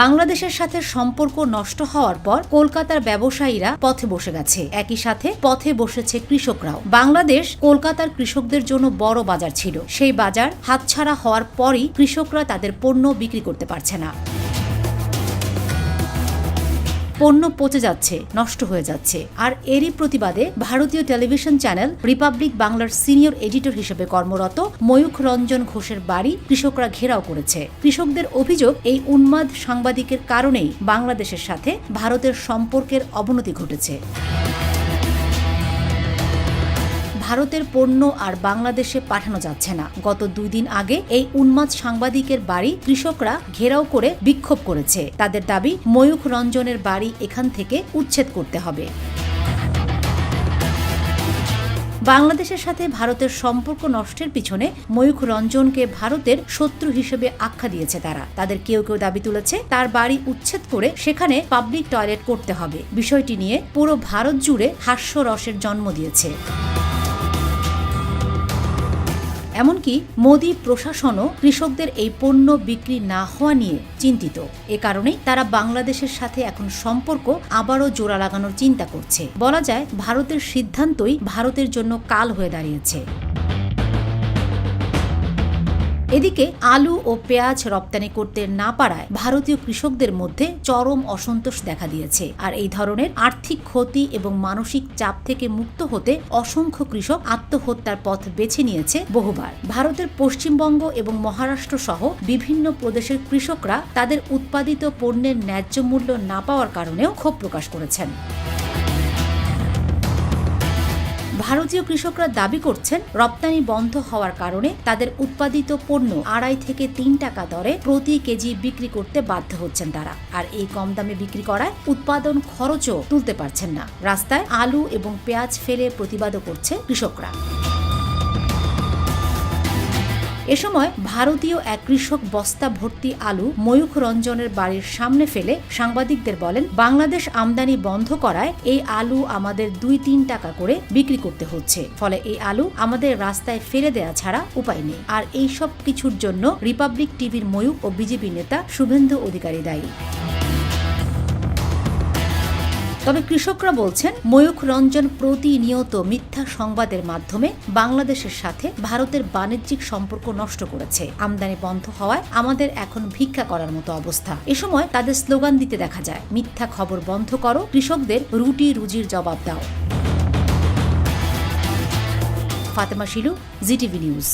বাংলাদেশের সাথে সম্পর্ক নষ্ট হওয়ার পর কলকাতার ব্যবসায়ীরা পথে বসে গেছে। একই সাথে পথে বসেছে কৃষকরাও। বাংলাদেশ কলকাতার কৃষকদের জন্য বড় বাজার ছিল। সেই বাজার হাতছাড়া হওয়ার পরই কৃষকরা তাদের পণ্য বিক্রি করতে পারছে না। পণ্য পচে যাচ্ছে, নষ্ট হয়ে যাচ্ছে। আর এরই প্রতিবাদে ভারতীয় টেলিভিশন চ্যানেল রিপাবলিক বাংলার সিনিয়র এডিটর হিসেবে কর্মরত ময়ূখ রঞ্জন ঘোষের বাড়ি কৃষকরা ঘেরাও করেছে। কৃষকদের অভিযোগ, এই উন্মাদ সাংবাদিকের কারণেই বাংলাদেশের সাথে ভারতের সম্পর্কের অবনতি ঘটেছে। ভারতের পণ্য আর বাংলাদেশে পাঠানো যাচ্ছে না। গত দুই দিন আগে এই উন্মাদ সাংবাদিকের বাড়ি কৃষকরা ঘেরাও করে বিক্ষোভ করেছে। তাদের দাবি, ময়ূখ রঞ্জনের বাড়ি এখান থেকে উচ্ছেদ করতে হবে। বাংলাদেশের সাথে ভারতের সম্পর্ক নষ্টের পিছনে ময়ূখ রঞ্জনকে ভারতের শত্রু হিসেবে আখ্যা দিয়েছে তারা। তাদের কেউ কেউ দাবি তুলেছে, তার বাড়ি উচ্ছেদ করে সেখানে পাবলিক টয়লেট করতে হবে। বিষয়টি নিয়ে পুরো ভারত জুড়ে হাস্যরসের জন্ম দিয়েছে। এমনকি মোদী প্রশাসনও কৃষকদের এই পণ্য বিক্রি না হওয়া নিয়ে চিন্তিত। এ কারণেই তারা বাংলাদেশের সাথে এখন সম্পর্ক আবারও জোড়া লাগানোর চিন্তা করছে। বলা যায়, ভারতের সিদ্ধান্তই ভারতের জন্য কাল হয়ে দাঁড়িয়েছে। এদিকে আলু ও পেঁয়াজ রপ্তানি করতে না পারায় ভারতীয় কৃষকদের মধ্যে চরম অসন্তোষ দেখা দিয়েছে। আর এই ধরনের আর্থিক ক্ষতি এবং মানসিক চাপ থেকে মুক্ত হতে অসংখ্য কৃষক আত্মহত্যার পথ বেছে নিয়েছে বহুবার। ভারতের পশ্চিমবঙ্গ এবং মহারাষ্ট্র সহ বিভিন্ন প্রদেশের কৃষকরা তাদের উৎপাদিত পণ্যের ন্যায্য মূল্য না পাওয়ার কারণেও ক্ষোভ প্রকাশ করেছেন। ভারতীয় কৃষকরা দাবি করছেন, রপ্তানি বন্ধ হওয়ার কারণে তাদের উৎপাদিত পণ্য আড়াই থেকে তিন টাকা দরে প্রতি কেজি বিক্রি করতে বাধ্য হচ্ছেন তারা। আর এই কম দামে বিক্রি করায় উৎপাদন খরচও তুলতে পারছেন না। রাস্তায় আলু এবং পেঁয়াজ ফেলে প্রতিবাদও করছে কৃষকরা। এ সময় ভারতীয় এক কৃষক বস্তা ভর্তি আলু ময়ূখ রঞ্জনের বাড়ির সামনে ফেলে সাংবাদিকদের বলেন, বাংলাদেশ আমদানি বন্ধ করায় এই আলু আমাদের দুই তিন টাকা করে বিক্রি করতে হচ্ছে। ফলে এই আলু আমাদের রাস্তায় ফেলে দেয়া ছাড়া উপায় নেই। আর এই সব কিছুর জন্য রিপাবলিক টিভির ময়ূখ ও বিজেপি নেতা শুভেন্দু অধিকারী দায়ী। তবে কৃষকরা বলছেন, ময়ূখ রঞ্জন প্রতিনিয়ত মিথ্যা সংবাদের মাধ্যমে বাংলাদেশের সাথে ভারতের বাণিজ্যিক সম্পর্ক নষ্ট করেছে। আমদানি বন্ধ হওয়ায় আমাদের এখন ভিক্ষা করার মতো অবস্থা। এ সময় তাদের স্লোগান দিতে দেখা যায়, মিথ্যা খবর বন্ধ করো, কৃষকদের রুটি রুজির জবাব দাও। Fatema Shilu, GTV news.